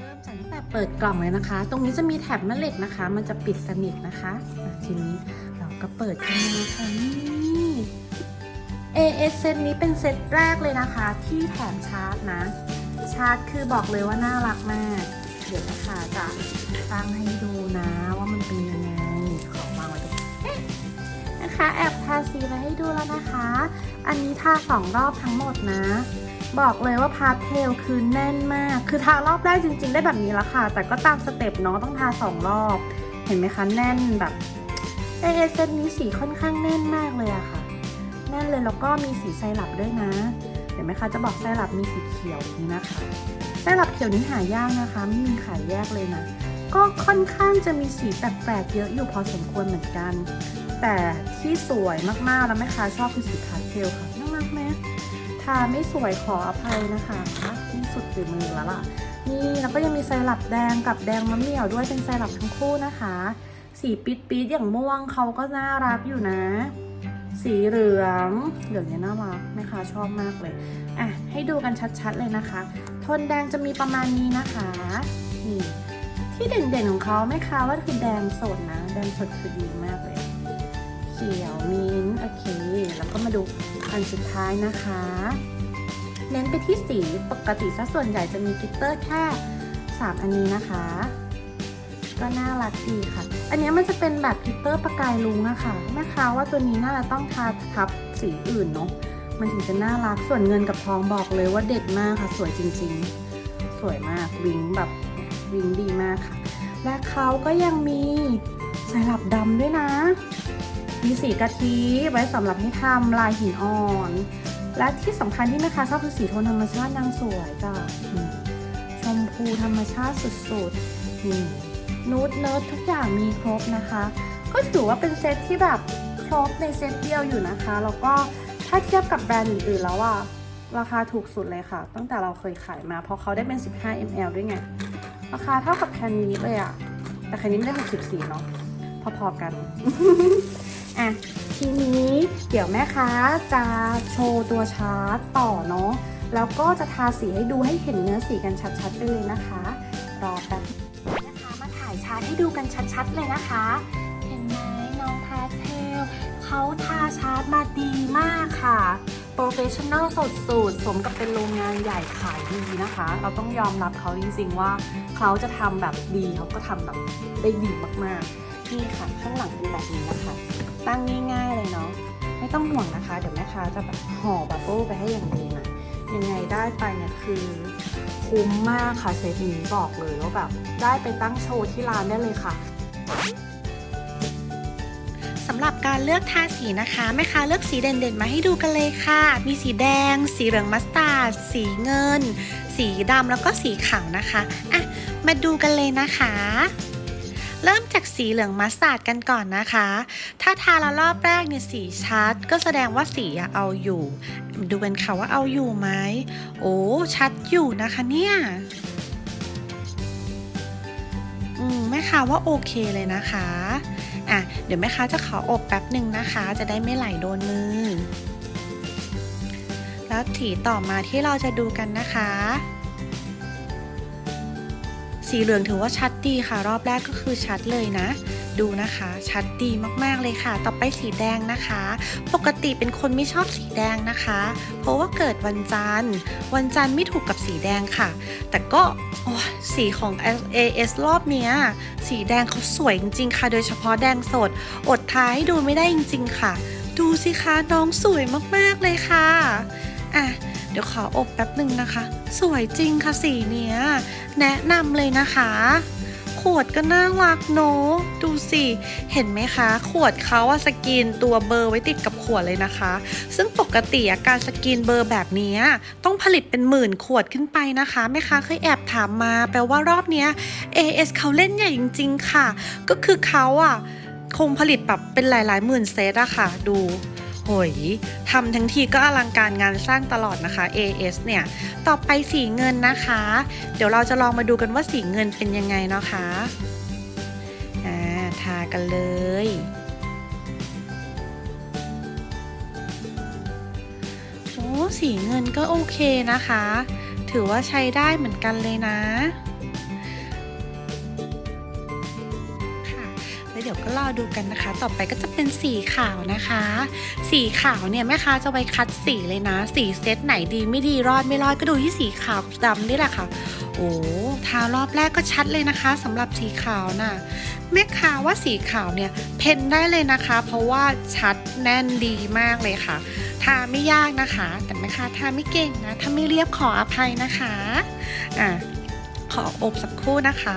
เริ่มจากตั้งแต่เปิดกล่องเลยนะคะ ตรงนี้จะมีแถบแม่เหล็กนะคะ มันจะปิดสนิทนะคะทีนี้เราก็เปิดขึ้นมาค่ะนี่ AS เซตนี้เป็นเซตแรกเลยนะคะ ที่แถมชาร์จนะ ชาร์จคือบอกเลยว่าน่ารักมาก เดี๋ยวนะคะจะตั้งให้ดูนะว่ามันเป็นยังไงขอวางไว้ตรงนี้เอ๊ะนะคะ แอบทาสีไว้ให้ดูแล้วนะคะ อันนี้ทาสองรอบทั้งหมดนะ บอกเลยว่าพาเทลคือแน่นมาก คือทารอบแรกจริง ๆ ได้แบบนี้แล้วค่ะ แต่ก็ตามสเต็ปเนาะต้องทาสองรอบ เห็นไหมคะแน่นแบบเอเซตนี้สีค่อนข้างแน่นมากเลยอะค่ะ แน่นเลยแล้วก็มีสีไซรัปด้วยนะ เห็นไหมคะจะบอกไซรัปมีสีเขียวนี้นะคะไซรัปเขียวนี้หายากนะคะไม่มีขายแยกเลยนะ ก็ค่อนข้างจะมีสีแปลกๆเยอะอยู่พอสมควรเหมือนกัน แต่ที่สวยมากๆแล้วแม่ค้าชอบคือสีพาสเทลค่ะน่ารักไหม ทาไม่สวยขออภัยนะคะที่สุดฝีมือแล้วล่ะ นี่แล้วก็ยังมีไซรัปแดงกับแดงมะเหมี่ยวด้วยเป็นไซรัปทั้งคู่นะคะ สีปิดปิดๆอย่างม่วงเขาก็น่ารักอยู่นะ สีเหลืองเหลืองเนี่ยน่ารักแม่ค้าชอบมากเลยอะให้ดูกันชัดๆเลยนะคะ โทนแดงจะมีประมาณนี้นะคะนี่ที่เด่นๆของเขาแม่ค้าว่าคือแดงสดนะ แดงสดคือดีมากเลย เขียวมิ้นโอเคแล้วก็มาดูอันสุดท้ายนะคะ เน้นไปที่สีปกติซะส่วนใหญ่จะมีกิตเตอร์แค่3อันนี้นะคะ ก็น่ารักดีค่ะ อันนี้มันจะเป็นแบบกิตเตอร์ประกายลุงอะค่ะแม่ค้าว่าตัวนี้น่าจะต้องทาทับสีอื่นเนาะมันถึงจะน่ารักส่วนเงินกับทองบอกเลยว่าเด็ดมากค่ะ สวยจริง ๆ สวยมากวิงแบบวิงดีมากค่ะ และเขาก็ยังมีสลับดำด้วยนะ มีสีกะทิไว้สำหรับให้ทำลายหินอ่อน และที่สำคัญที่แม่ค้าชอบคือสีโทนธรรมชาตินางสวยจ้ะชมพูธรรมชาติสุดๆนี่นูดเนิร์ดทุกอย่างมีครบนะคะ ก็ถือว่าเป็นเซตที่แบบครบในเซตเดียวอยู่นะคะ แล้วก็ถ้าเทียบกับแบรนด์อื่นๆแล้วอะราคาถูกสุดเลยค่ะ ตั้งแต่เราเคยขายมาเพราะเขาได้เป็น 15 ml ด้วยไง ราคาเท่ากับแคนนี้เลยอะแต่แคนนี้ไม่ได้64เนาะพอๆกัน เดี๋ยวแม่ค้าจะโชว์ตัวชาร์จต่อเนาะ แล้วก็จะทาสีให้ดูให้เห็นเนื้อสีกันชัดๆไปเลยนะคะ รอแป๊บนะคะมาถ่ายชาร์จให้ดูกันชัดๆเลยนะคะ เห็นไหมน้องพาเทลเขาทาชาร์จมาดีมากค่ะ โปรเฟชชั่นแนลสดสูตรสมกับเป็นโรงงานใหญ่ขายดีนะคะ เราต้องยอมรับเขาจริงๆว่าเขาจะทำแบบดีเขาก็ทำแบบได้ดีมากๆนี่ค่ะข้างหลังเป็นแบบนี้นะคะ ตั้งง่ายๆเลยเนาะ ต้องห่วงนะคะ เดี๋ยวแม่ค้าจะแบบห่อบับเบิ้ลไปให้อย่างดีนะยังไงได้ไปเนี่ยคือคุ้มมากค่ะเซตนี้บอกเลยว่าแบบได้ไปตั้งโชว์ที่ร้านได้เลยค่ะสำหรับการเลือกทาสีนะคะแม่ค้าเลือกสีเด่นๆ มาให้ดูกันเลยค่ะ มีสีแดง สีเหลืองมัสตาร์ด สีเงิน สีดำแล้วก็สีขาวนะคะอะมาดูกันเลยนะคะ เริ่มจาก สีเหลืองมัสตาร์ดกันก่อนนะคะ ถ้าทาแล้วรอบแรกเนี่ยสีชัด ก็แสดงว่าสีเอาอยู่ ดูกันค่ะว่าเอาอยู่ไหม โอ้ ชัดอยู่นะคะเนี่ยอืมแม่ค้าว่าโอเคเลยนะคะอะเดี๋ยวแม่ค้าจะขออบแป๊บหนึ่งนะคะ จะได้ไม่ไหลโดนมือ แล้วถีต่อมาที่เราจะดูกันนะคะ สีเหลืองถือว่าชัดดีค่ะ รอบแรกก็คือชัดเลยนะ ดูนะคะ ชัดดีมากๆเลยค่ะ ต่อไปสีแดงนะคะ ปกติเป็นคนไม่ชอบสีแดงนะคะ เพราะว่าเกิดวันจันทร์ วันจันทร์ไม่ถูกกับสีแดงค่ะ แต่ก็สีของ AS รอบเนี้ย สีแดงเขาสวยจริงๆค่ะ โดยเฉพาะแดงสด อดท้ายดูไม่ได้จริงๆค่ะ ดูสิคะน้องสวยมากๆเลยค่ะ อะ เดี๋ยวขออบแป๊บหนึ่งนะคะ สวยจริงค่ะสีเนี้ย แนะนำเลยนะคะ ขวดก็น่ารักเนอะดูสิ เห็นไหมคะ ขวดเขาอะสกรีนตัวเบอร์ไว้ติดกับขวดเลยนะคะ ซึ่งปกติอะการสกรีนเบอร์แบบนี้ต้องผลิตเป็นหมื่นขวดขึ้นไปนะคะแม่ค้าเคยแอบถามมา แปลว่ารอบเนี้ย AS เขาเล่นใหญ่จริง ๆ ค่ะ ก็คือเขาอะคงผลิตแบบเป็นหลายๆหมื่นเซตอะค่ะ ดู โหยทำทั้งทีก็อลังการงานสร้างตลอดนะคะ AS เนี่ย ต่อไปสีเงินนะคะ เดี๋ยวเราจะลองมาดูกันว่าสีเงินเป็นยังไงเนาะคะอ่าทากันเลยโอ้สีเงินก็โอเคนะคะ ถือว่าใช้ได้เหมือนกันเลยนะ เดี๋ยวก็รอดูกันนะคะ ต่อไปก็จะเป็นสีขาวนะคะ สีขาวเนี่ยแม่ค้าจะไว้คัดสีเลยนะ สีเซตไหนดีไม่ดีรอดไม่รอดก็ดูที่สีขาวดำนี่แหละค่ะ โอ้ทารอบแรกก็ชัดเลยนะคะสำหรับสีขาวน่ะแม่ค้าว่าสีขาวเนี่ยเพ้นได้เลยนะคะ เพราะว่าชัดแน่นดีมากเลยค่ะทาไม่ยากนะคะ แต่แม่ค้าทาไม่เก่งนะถ้าไม่เรียบขออภัยนะคะอะขออบสักครู่นะคะ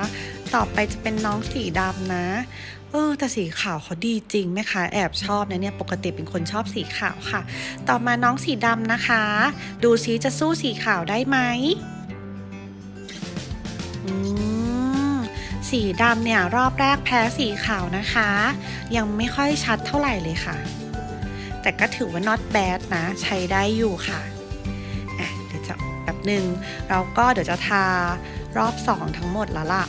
ต่อไปจะเป็นน้องสีดำนะ ออแต่สีขาวเขาดีจริงไหมคะ แอบชอบนะเนี่ยปกติเป็นคนชอบสีขาวค่ะ ต่อมาน้องสีดำนะคะ ดูซิจะสู้สีขาวได้ไหมอืมสีดำเนี่ยรอบแรกแพ้สีขาวนะคะ ยังไม่ค่อยชัดเท่าไหร่เลยค่ะ แต่ก็ถือว่า not bad นะ ใช้ได้อยู่ค่ะอะเดี๋ยวจะแบบหนึ่งเราก็เดี๋ยวจะทารอบสองทั้งหมดแล้วล่ะ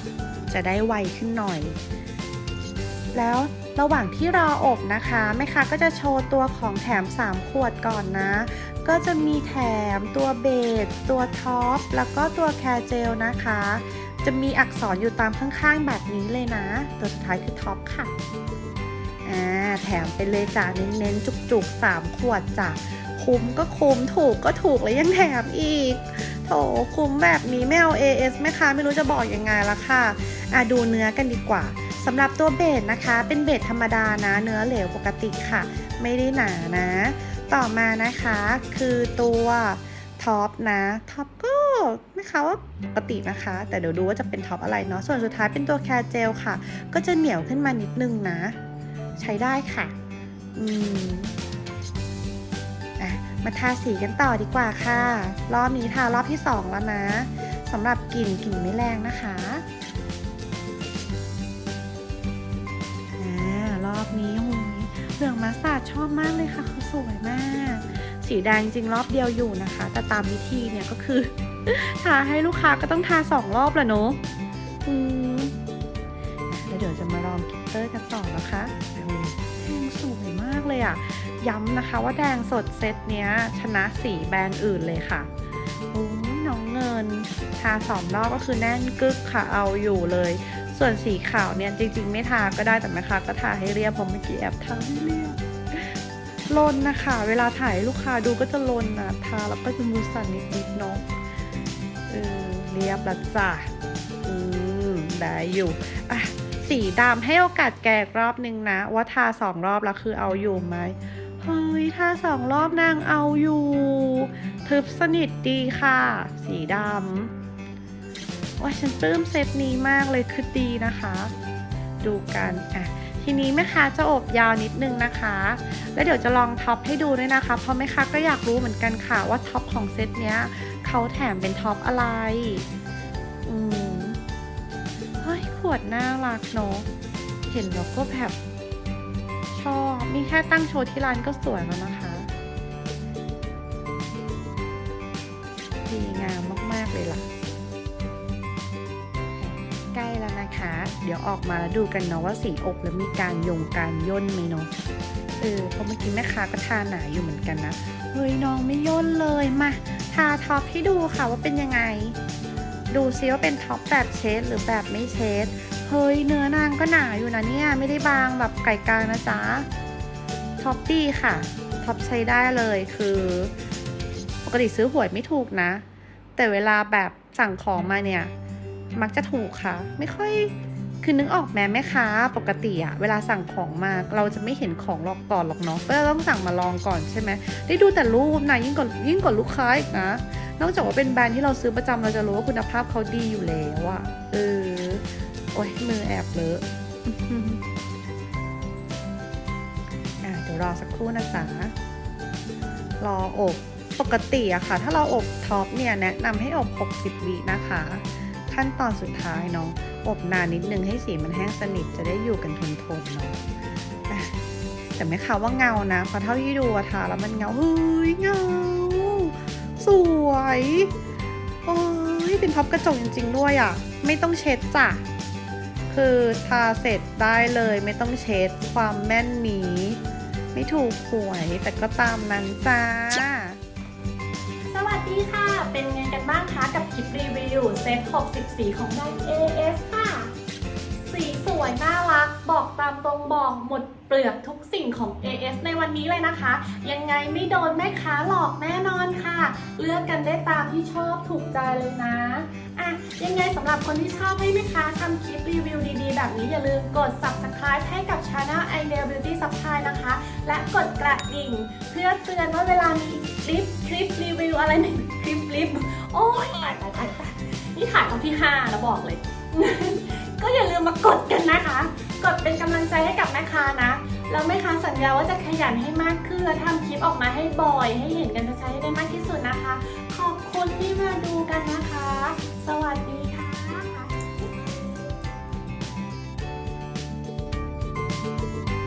จะได้ไวขึ้นหน่อย แล้วระหว่างที่รออบนะคะแม่ค้าก็จะโชว์ตัวของแถม 3 ขวดก่อนนะ ก็จะมีแถมตัวเบสตัวท็อปแล้วก็ตัวแคร์เจลนะคะ จะมีอักษรอยู่ตามข้างๆแบบนี้เลยนะ ตัวสุดท้ายคือท็อปค่ะอ่าแถมไปเลยจ้ะเน้นๆจุกๆ 3 ขวดจ้ะคุ้มก็คุ้มถูกก็ถูกแล้วยังแถมอีกโถคุ้มแบบนี้ไม่เอา AS แม่ค้าไม่รู้จะบอกยังไงละค่ะอะดูเนื้อกันดีกว่า สำหรับตัวเบสนะคะ เป็นเบสธรรมดานะเนื้อเหลวปกติค่ะ ไม่ได้หนานะ ต่อมานะคะคือตัวท็อปนะท็อปก็นะคะว่าปกตินะคะ แต่เดี๋ยวดูว่าจะเป็นท็อปอะไรเนาะส่วนสุดท้ายเป็นตัวแคร์เจลค่ะ ก็จะเหนียวขึ้นมานิดนึงนะ ใช้ได้ค่ะอืมอะมาทาสีกันต่อดีกว่าค่ะ รอบนี้ทารอบที่สองแล้วนะสำหรับกลิ่นกลิ่นไม่แรงนะคะ เหลืองมัสตาร์ดชอบมากเลยค่ะคือสวยมาก สีแดงจริงรอบเดียวอยู่นะคะ แต่ตามวิธีเนี่ยก็คือ ทาให้ลูกค้าก็ต้องทาสองรอบแหละเนอะแล้วเดี๋ยวจะมาลองกิตเตอร์กันต่อนะคะแดงสวยมากเลยอะย้ำนะคะว่าแดงสดเซตเนี้ย ชนะสีแบรนด์อื่นเลยค่ะโอ้น้องเงิน ทาสองรอบก็คือแน่นกึกค่ะเอาอยู่เลย ส่วนสีขาวเนี่ยจริง ๆ ไม่ทาก็ได้แต่แม่ค้าก็ทาให้เรียบเพราะเมื่อกี้แอบทาไม่เรียบลนนะคะ เวลาถ่ายลูกค้าดูก็จะลนนะทาแล้วก็จะมือสั่นนิดๆเนาะเออเรียบละจ้ะอืมได้อยู่อะสีดำให้โอกาสแกกรอบนึงนะ ว่าทาสองรอบแล้วคือเอาอยู่ไหมเฮ้ยทาสองรอบนางเอาอยู่ ทึบสนิทดีค่ะ สีดำ ว่าฉันปลื้มเซตนี้มากเลยคือดีนะคะ ดูกันอะทีนี้แม่ค้าจะอบยาวนิดนึงนะคะ แล้วเดี๋ยวจะลองท็อปให้ดูด้วยนะคะ เพราะแม่ค้าก็อยากรู้เหมือนกันค่ะ ว่าท็อปของเซตเนี้ยเขาแถมเป็นท็อปอะไร อืมเฮ้ยขวดน่ารักเนอะเห็นแล้วก็แบบชอบ มีแค่ตั้งโชว์ที่ร้านก็สวยแล้วนะคะ นะคะ เดี๋ยวออกมาแล้วดูกันเนาะว่าสีอบแล้วมีการยงการย่นไหมเนาะเออเพราะเมื่อกี้แม่ค้าก็ทาหนาอยู่เหมือนกันนะเฮ้ยน้องไม่ย่นเลยมาทาท็อปให้ดูค่ะว่าเป็นยังไง ดูซิว่าเป็นท็อปแบบเชดหรือแบบไม่เชดเฮ้ยเนื้อนางก็หนาอยู่นะเนี่ยไม่ได้บางแบบไก่กลางนะจ๊ะท็อปดีค่ะท็อปใช้ได้เลยคือปกติซื้อหวยไม่ถูกนะ แต่เวลาแบบสั่งของมาเนี่ย มักจะถูกค่ะ ไม่ค่อยคือนึกออกแม้แม่ค้าปกติอะเวลาสั่งของมาเราจะไม่เห็นของหรอกก่อนหรอกเนาะก็ต้องสั่งมาลองก่อนใช่ไหมได้ดูแต่รูปนะยิ่งกว่ายิ่งกว่าลูกค้าอีกนะนอกจากว่าเป็นแบรนด์ที่เราซื้อประจำเราจะรู้ว่าคุณภาพเขาดีอยู่แล้วอะเออโอ้ยมือแอบเลอะอะเดี๋ยวรอสักครู่นะจ๊ะรออบปกติอะค่ะ ถ้าเราอบท็อปเนี่ยแนะนำให้อบ 60 วินะคะ ขั้นตอนสุดท้ายเนาะอบนานนิดนึงให้สีมันแห้งสนิทจะได้อยู่กันทนทนเนาะแต่ไม่ค่ะว่าเงานะพราะเท่าที่ดูอะทาแล้วมันเงาเฮ้ยเงา สวยโอ้ยเป็นท็อปกระจกจริง ๆ ด้วยอะไม่ต้องเช็ดจ้ะคือทาเสร็จได้เลยไม่ต้องเช็ดความแม่นนี้ไม่ถูกหวยแต่ก็ตามนั้นจ้า ดีค่ะ เป็นไงกันบ้างคะกับคลิปรีวิวเซต 64 ของแบรนด์ AS ค่ะ สีสวยน่ารัก บอกตามตรงบอกหมดเปลือกทุกสิ่งของ AS ในวันนี้เลยนะคะ ยังไงไม่โดนแม่ค้าหลอกแน่นอน เลือกกันได้ตามที่ชอบถูกใจเลยนะอะยังไงสำหรับคนที่ชอบให้แม่ค้าทำคลิปรีวิวดีๆ แบบนี้อย่าลืมกด subscribe ให้กับ Channel i d e a Beauty Supply นะคะ และกดกระดิ่ง เพื่อเตือนว่าเวลามีคลิปคลิปรีวิวอะไรในคลิปคลิปโอ้ยตายตายตายตายนี่ถ่ายครั้งที่5แล้วบอกเลย ก็อย่าลืมมากดกันนะคะ กดเป็นกำลังใจให้กับแม่ค้านะ แล้วแม่ค้าสัญญาว่าจะขยันให้มากขึ้นและทำคลิปออกมาให้บ่อย ให้เห็นกันชัดๆให้ได้มากที่สุดนะคะ ขอบคุณที่มาดูกันนะคะ สวัสดี